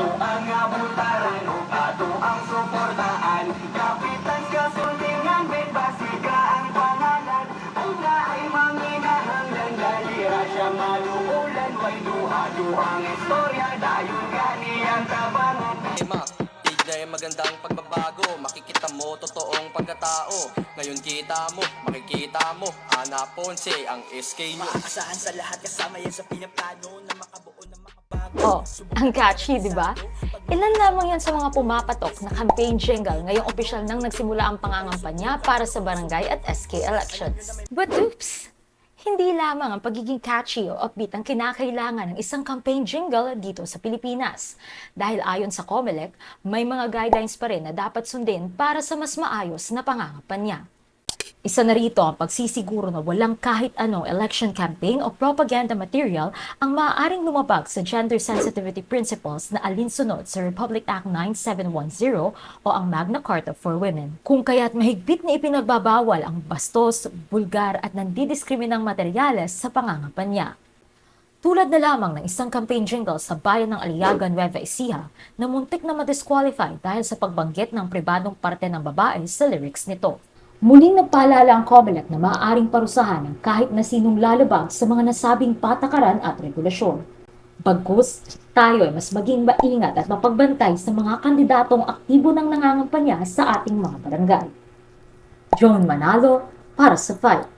Ato ang abutaran o ato ang suportaan Kapitan kasuntingan, Ben Basika ang pangalan. Kung na ay manginahanglan Dalira siya maluulan Way duha-duhang istorya. Dayon gani ang tabangan Tema, tignan yung magandang pagbabago. Makikita mo totoong pagkatao. Ngayon kita mo, makikita mo. Ana Ponce, ang SK nyo Maasahan sa lahat kasama yan sa pinaplano na makabuo. Oh, ang catchy, di ba? Ilan lamang yan sa mga pumapatok na campaign jingle ngayong opisyal nang nagsimula ang pangangampanya para sa barangay at SK elections. But oops! Hindi lamang ang pagiging catchy o upbeat ang kinakailangan ng isang campaign jingle dito sa Pilipinas. Dahil ayon sa COMELEC, may mga guidelines pa rin na dapat sundin para sa mas maayos na pangangampanya. Isa na rito ang pagsisiguro na walang kahit anong election campaign o propaganda material ang maaaring lumabag sa gender sensitivity principles na alinsunod sa Republic Act 9710 o ang Magna Carta for Women. Kung kaya't mahigpit na ipinagbabawal ang bastos, bulgar at nandidiskriminang materyales sa pangangampanya. Tulad na lamang ng isang campaign jingle sa bayan ng Aliaga, Nueva Ecija na muntik na madisqualify dahil sa pagbanggit ng pribadong parte ng babae sa lyrics nito. Muling nagpaalala ang COMELEC na maaaring parusahan ng kahit na sinong lalabag sa mga nasabing patakaran at regulasyon. Bagkus, tayo ay mas maging maingat at mapagbantay sa mga kandidatong aktibo ng nangangampanya sa ating mga barangay. Joan Manalo para sa Fight.